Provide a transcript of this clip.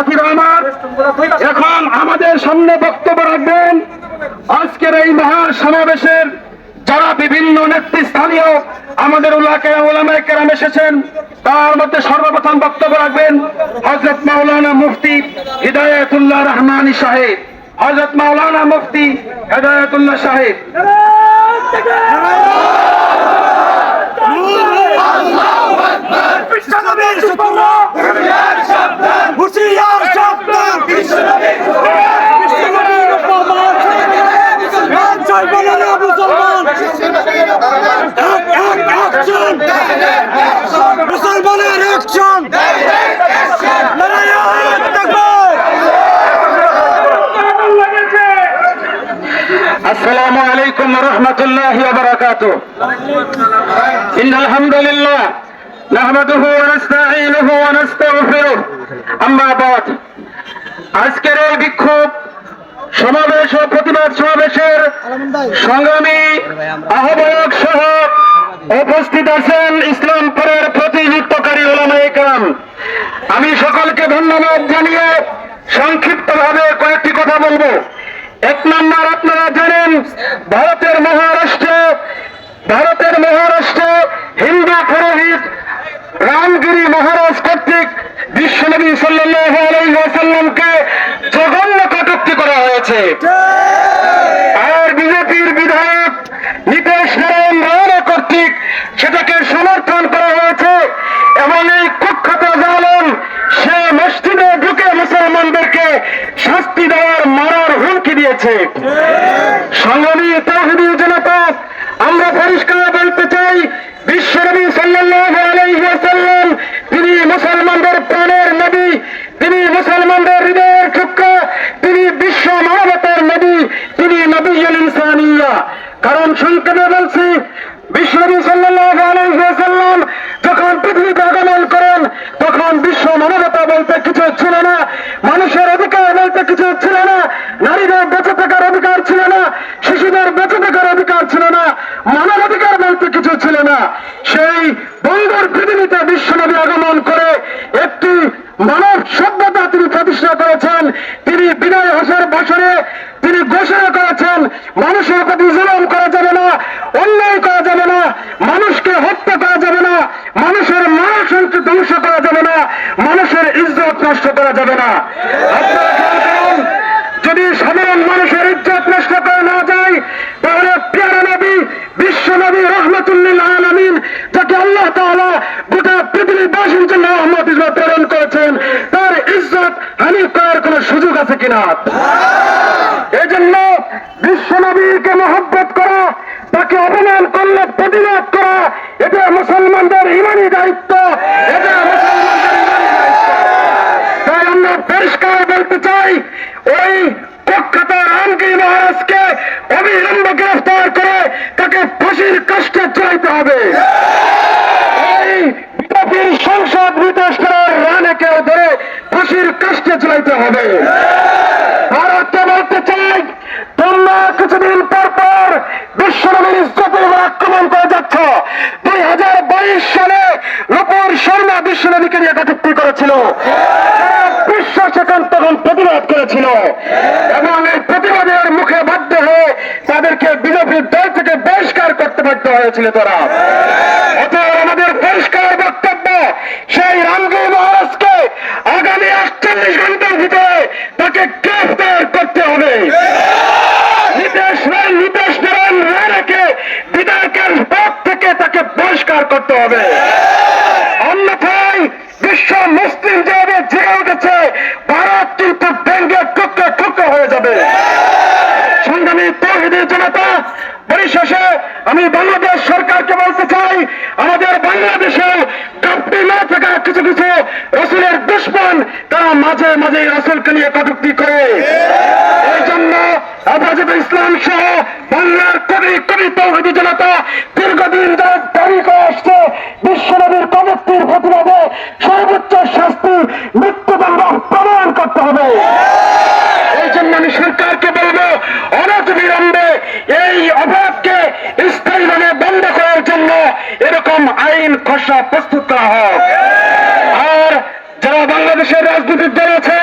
সাথীরা আমার এখন আমাদের সামনে বক্তব্য রাখবেন। আজকের এই মহা সমাবেশের যারা বিভিন্ন নেতৃস্থানীয় আমাদের ওলামায় কেরাম এসেছেন তার মধ্যে সর্বপ্রথম বক্তব্য রাখবেন হজরত মাওলানা মুফতি হিদায়তুল্লাহ রহমানী সাহেব। হজরত মাওলানা মুফতি হেদায়তুল্লাহ সাহেব বিশ্বনবীর সুপুত্র হুশিয়ার শব্দ বিশ্বনবীর উপমান জয় বলেন মুসলমান এক এক অ্যাকশন মুসলমানের অ্যাকশন লড়াই থাকবে السلام عليكم ورحمة الله وبركاته إن الحمد لله نحمده ونستعينه ونستغفره أما بعد আজকের এই বিক্ষোভ সমাবেশ ও প্রতিবাদ সমাবেশের সংগ্রামী আহ্বায়ক সহ উপস্থিত আছেন ইসলামপুরের প্রতিনিধিত্বকারী ওলামায়ে কেরাম আমি সকলকে ধন্যবাদ জানিয়ে সংক্ষিপ্তভাবে কয়েকটি কথা বলব। এক নম্বর, আপনারা জানেন ভারতের মহারাষ্ট্র ভারতের মহারাষ্ট্র হিন্দু পুরোহিত রামগিরি মহারাজ কর্তৃক বিশ্বনবী সাল্লাল্লাহু আলাইহি ওয়াসাল্লামকে জঘন্য কটূক্তি করা হয়েছে আর বিজেপির বিধায়ক নীতিশ নারায়ণ রায় কর্তৃক সেটাকে সমর্থন করা হয়েছে এবং এই কুখ্যাত জালেম সে মসজিদে ঢুকে মুসলমানদেরকে শাস্তি দেওয়ার মারার হুমকি দিয়েছে সংগ্রামী তহবিল জনতা বিনয় হাসার বছরে তিনি ঘোষণা করেছেন, মানুষের প্রতি জুলম করা যাবে না, অন্যায় করা যাবে না, মানুষকে হত্যা করা যাবে না, মানুষের মানসকে ধ্বংস করা যাবে না, মানুষের ইজ্জত নষ্ট করা যাবে না। যদি সাধারণ মানুষের আছে কিনা? এই জন্য বিশ্ব নবীকে মহব্বত করা, তাকে অপমান করলে প্রতিবাদ করা, এটা মুসলমানদের ইমানি দায়িত্ব, এটা তাই আমরা পরিষ্কার বলতে চাই, ওই প্রখ্যাত রামগিরি মহারাজকে অবিলম্বে গ্রেফতার করে তাকে ফাঁসির কষ্টে চড়াইতে হবে এই বিজেপির সংসদ বিদেশ করার রানেকেও ধরে কষ্টে চড়াইতে হবে। ভারতকে বলতে চাই, তোমরা কিছুদিন পর পর বিশ্বনবীর ইজ্জতের উপর আক্রমণ করে যাচ্ছ। দুই হাজার বাইশ সালে রূপর শর্মা বিশ্বনবীকে নিয়ে কটুক্তি করেছিল। বিশ্ব সেখান তখন প্রতিবাদ করেছিল। এবং এই প্রতিবাদের মুখে বাধ্য হয়ে তাদেরকে বিজেপির দল থেকে বহিষ্কার করতে বাধ্য হয়েছিল তারা অতএব আমাদের পরিষ্কার বক্তব্য সেই রামগিরি মহারাজকে আগামী আটচল্লিশ ঘণ্টার ভিতরে তাকে গ্রেফতার করতে হবে নীতিশ রায় নীতিশ নারায়ণ রায়কে বিধায়কের পদ থেকে তাকে বহিষ্কার করতে হবে। অন্যথায় বিশ্ব মুসলিম স্থায়ীভাবে বন্ধ করার জন্য এরকম আইন খসড়া প্রস্তুত করা হোক আর যারা বাংলাদেশের রাজনীতির দল আছে